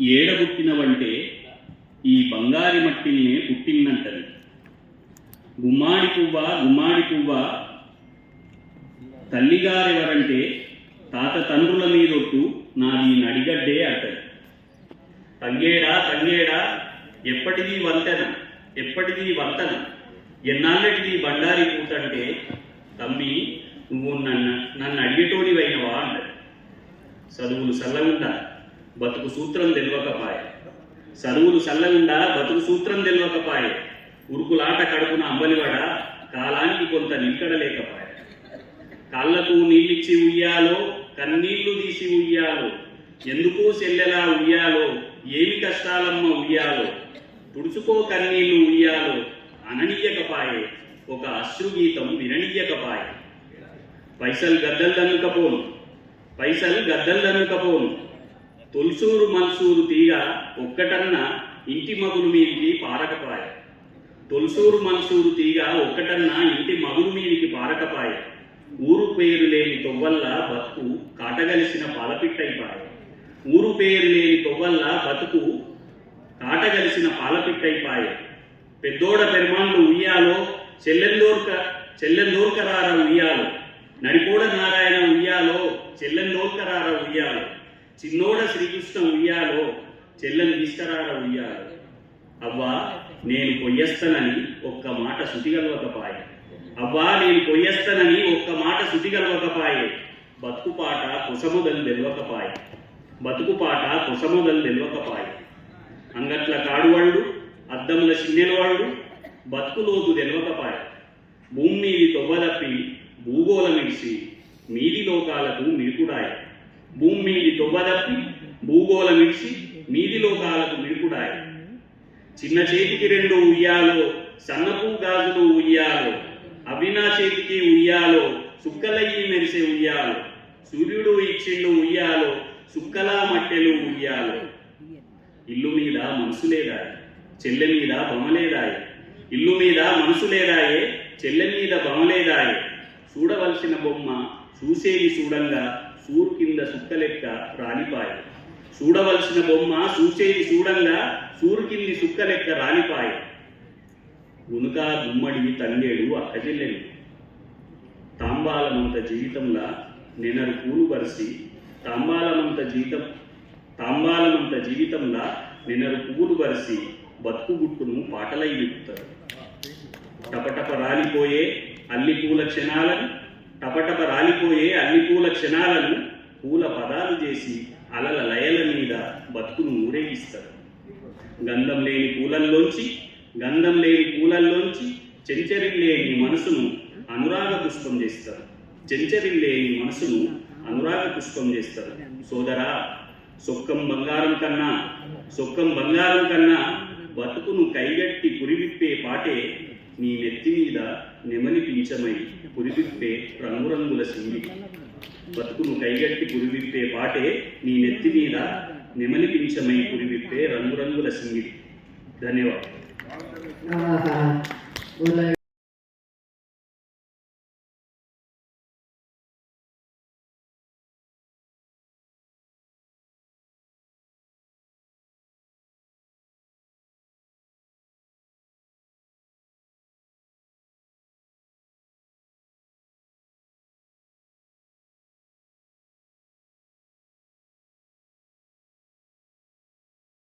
ఏడగుట్టినవంటే ఈ బంగారి మట్టిల్నే పుట్టిందంటది. గుమ్మాడి పువ్వ గుమ్మాడి పువ్వ? తల్లిగారెవరంటే తాత తండ్రుల మీదొట్టు నాది నడిగడ్డే అంటది. తంగేడా తంగేడా ఎప్పటిది వంతెన ఎప్పటిది వంతన? ఎన్నాళ్ళటిది బండారి కూతంటే తమ్మి నువ్వు నన్ను నన్ను అడిగేటోడివైనవా అన్నది చదువులు సల్లగుండా బతుకు సూత్రం తెలియకపాయ చదువులు చల్లగుండా బతుకు సూత్రం తెలియకపాయ ఉరుకులాట కడుపున అంబలివడ కాలానికి కొంత నిలకడలేకపాయ కాళ్ళకు నీళ్ళిచ్చి ఉయ్యాలో కన్నీళ్ళు తీసి ఉయ్యాలో. ఎందుకు సెల్లెలా ఉయ్యాలో ఏమి కష్టాలమ్మ ఉయ్యాలో. తుడుచుకో కన్నీళ్ళు ఉయ్యాలో అననీయకపాయే. ఒక అశ్రుగీతం విననీయకపాయే. పైసలు గద్దలు దన్నుకపోను. పైసలు గద్దలు దన్నుకపోను. తొలుసూరు మల్సూరు తీగ ఒక్కటన్న ఇంటి మగులు మీదికి పారకపాయ. తొలుసూరు మల్సూరు తీగ ఒక్కటన్న ఇంటి మగులు మీదికి పారకపాయ. ఊరు పేరు లేని తొవ్వల్ల బతుకు కాటగలిసిన పాలపిట్టయిపాయ ఊరు పేరు లేని తొవ్వల్ల బతుకు కాటగలిసిన పాలపిట్టయిపాయ పెద్దోడ పెరుమాన్లు ఉయ్యాలో చెల్లెందోర్క చెల్లెందోర్కరార ఉయ్యాలో. నడిపోడ నారాయణ ఉయ్యాలో చెల్లెందోర్కరార ఉయ్యాలో. చిన్నోడ శ్రీకృష్ణ ఉయ్యాలో చెల్లెని తీసుకరార ఉయ్యాలో. అవ్వా నేను పొయ్యస్తనని ఒక్క మాట శుతిగలవకపాయ. అవ్వా నేను పొయ్యస్తనని ఒక్క మాట శుతిగలవకపాయే. బతుకుపాట కుసముదలు తెలవకపాయే. బతుకుపాట కుసముదలు తెలవకపాయే. అంగట్ల కాడువాళ్ళు అద్దముల చిన్నెలవాళ్ళు బతుకులోతు తెలవకపాయ. భూమి మీది తొవ్వదప్పి భూగోళమిడిసి మీది లోకాలకు మిడుకుడాయ భూమి మీది తొవ్వదప్పి భూగోళమిడిసి మీది లోకాలకు మిడుకుడాయ చిన్న చేతికి రెండు ఉయ్యాలో సన్నపు గాజులు ఉయ్యాలో అవి నా చేతికి ఉయ్యాలో సుక్కలయ్యి మెరిసే ఉయ్యాలో సూర్యుడు ఇచ్చిండు ఉయ్యాలో సుక్కలా మట్టెలు ఉయ్యాలో. ఇల్లు మీద మనసులేదాయి చెల్లె మీద బొమ్మలేదాయి ఇల్లు మీద మనసు లేదాయే చెల్లె మీద బొమ్మలేదాయే చూడవలసిన బొమ్మ చూసేది చూడంగా సుక్కలెక్క రాలిపాయ చూడవలసిన బొమ్మ చూసేది చూడంగా సూరికింది సుక్కలెక్క రాలిపాయే గునుక గుమ్మడి తంగేడు అక్కచెల్లెలు తాంబాలమంత జీవితంలా నెనరు పూలు బరిసి తాంబాలమంత జీవితం తాంబాలమంత జీవితంలా నిన్నరు పువ్వులు బరిసి బతుకు గుట్టును పాటలై విప్పుతారు. టపటప రాలిపోయే అల్లి పూల క్షణాలను టపటప రాలిపోయే అల్లి పూల క్షణాలను పూల పదాలు చేసి అలల లయల మీద బతుకును ఊరేగిస్తారు. గంధం లేని పూలల్లోంచి గంధం లేని పూలల్లోంచి చెంచరిల్లేని మనసును అనురాగ పుష్పం చేస్తారు. చెంచరిల్లేని మనసును అనురాగ పుష్పం చేస్తారు. సోదరా సొక్కం బంగారం కన్నా సొక్కం బంగారం కన్నా బతుకును కైగట్టి పురివిప్పే పాటే నీ నెత్తి మీద నెమలి పించమై పురివిప్పే రంగురంగుల సింగి. బతుకును కైగట్టి గురివిప్పే పాటే నీ నెత్తి మీద నెమలిపించమై గురివిప్పే రంగురంగుల సింగిడి. ధన్యవాదాలు.